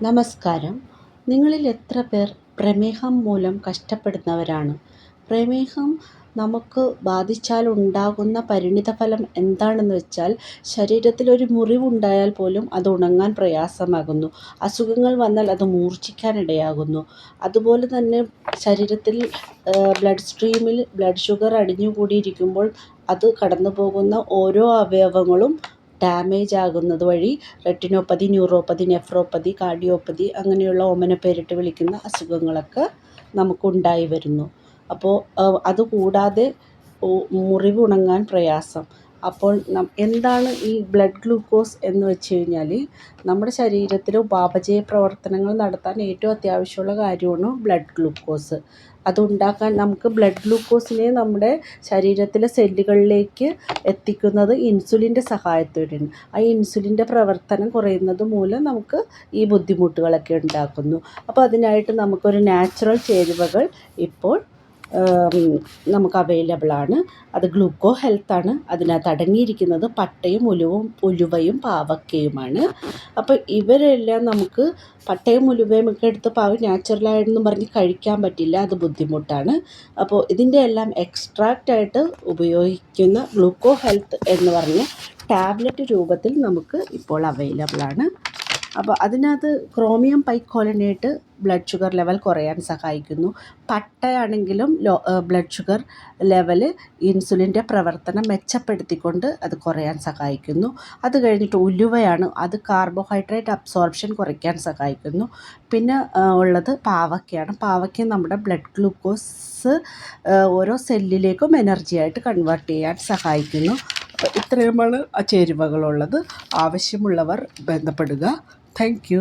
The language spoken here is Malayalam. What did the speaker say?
നമസ്കാരം. നിങ്ങളിൽ എത്ര പേർ പ്രമേഹം മൂലം കഷ്ടപ്പെടുന്നവരാണ്? പ്രമേഹം നമുക്ക് ബാധിച്ചാൽ ഉണ്ടാകുന്ന പരിണിതഫലം എന്താണെന്ന് വെച്ചാൽ ശരീരത്തിൽ ഒരു മുറിവുണ്ടായാൽ പോലും അത് ഉണങ്ങാൻ പ്രയാസമാകുന്നു. അസുഖങ്ങൾ വന്നാൽ അത് മൂർച്ഛിക്കാനിടയാകുന്നു അതുപോലെ തന്നെ ശരീരത്തിൽ ബ്ലഡ് സ്ട്രീമിൽ ബ്ലഡ് ഷുഗർ അടിഞ്ഞുകൂടിയിരിക്കുമ്പോൾ അത് കടന്നു പോകുന്ന ഓരോ അവയവങ്ങളും ഡാമേജ് ആകുന്നത് വഴി റെറ്റിനോപ്പതി ന്യൂറോപ്പതി നെഫ്രോപ്പതി കാർഡിയോപ്പതി അങ്ങനെയുള്ള ഓമന പേരിട്ട് വിളിക്കുന്ന അസുഖങ്ങളൊക്കെ നമുക്കുണ്ടായി വരുന്നു. അപ്പോൾ അതുകൂടാതെ മുറിവുണങ്ങാൻ പ്രയാസം. അപ്പോൾ എന്താണ് ഈ ബ്ലഡ് ഗ്ലൂക്കോസ് എന്ന് വെച്ച് കഴിഞ്ഞാൽ നമ്മുടെ ശരീരത്തിൽ ഉപാപചയ പ്രവർത്തനങ്ങൾ നടത്താൻ ഏറ്റവും അത്യാവശ്യമുള്ള കാര്യമാണ് ബ്ലഡ് ഗ്ലൂക്കോസ്. അതുണ്ടാക്കാൻ നമുക്ക് ബ്ലഡ് ഗ്ലൂക്കോസിനെ നമ്മുടെ ശരീരത്തിലെ സെല്ലുകളിലേക്ക് എത്തിക്കുന്നത് ഇൻസുലിന്റെ സഹായത്തോടെയാണ്. ആ ഇൻസുലിന്റെ പ്രവർത്തനം കുറയുന്നത് മൂലം നമുക്ക് ഈ ബുദ്ധിമുട്ടുകളൊക്കെ ഉണ്ടാക്കുന്നു. അപ്പോൾ അതിനായിട്ട് നമുക്കൊരു നാച്ചുറൽ ചേരുവകൾ ഇപ്പോൾ നമുക്ക് അവൈലബിൾ ആണ്. അത് ഗ്ലൂക്കോ ഹെൽത്ത് ആണ്. അതിനകത്ത് അടങ്ങിയിരിക്കുന്നത് പട്ടയും ഉലുവും ഉലുവയും പാവക്കയുമാണ്. അപ്പോൾ ഇവരെല്ലാം നമുക്ക് പട്ടയും ഉലുവയും ഒക്കെ എടുത്ത് പാവ നാച്ചുറലായിട്ടെന്ന് പറഞ്ഞ് കഴിക്കാൻ പറ്റില്ല. അത് ബുദ്ധിമുട്ടാണ്. അപ്പോൾ ഇതിന്റെ എല്ലാം എക്സ്ട്രാക്റ്റ് ആയിട്ട് ഉപയോഗിക്കുന്ന ഗ്ലൂക്കോ ഹെൽത്ത് എന്ന് പറഞ്ഞ ടാബ്ലറ്റ് രൂപത്തിൽ നമുക്ക് ഇപ്പോൾ അവൈലബിൾ ആണ്. അപ്പോൾ അതിനകത്ത് chromium picolinate blood sugar level കുറയാൻ സഹായിക്കുന്നു. പട്ടയാണെങ്കിലും ലോ ബ്ലഡ് ഷുഗർ ലെവൽ ഇൻസുലിന്റെ പ്രവർത്തനം മെച്ചപ്പെടുത്തിക്കൊണ്ട് അത് കുറയാൻ സഹായിക്കുന്നു. അത് കഴിഞ്ഞിട്ട് ഉലുവയാണ് അത് കാർബോഹൈഡ്രേറ്റ് അബ്സോർപ്ഷൻ കുറയ്ക്കാൻ സഹായിക്കുന്നു. പിന്നെ ഉള്ളത് പാവയ്ക്കയാണ്. പാവയ്ക്ക നമ്മുടെ ബ്ലഡ് ഗ്ലൂക്കോസ് ഓരോ സെല്ലിലേക്കും എനർജി ആയിട്ട് കൺവേർട്ട് ചെയ്യാൻ സഹായിക്കുന്നു. അപ്പോൾ ഇത്രയുമാണ് ആ ചേരുവകളുള്ളത്. ആവശ്യമുള്ളവർ ബന്ധപ്പെടുക. Thank you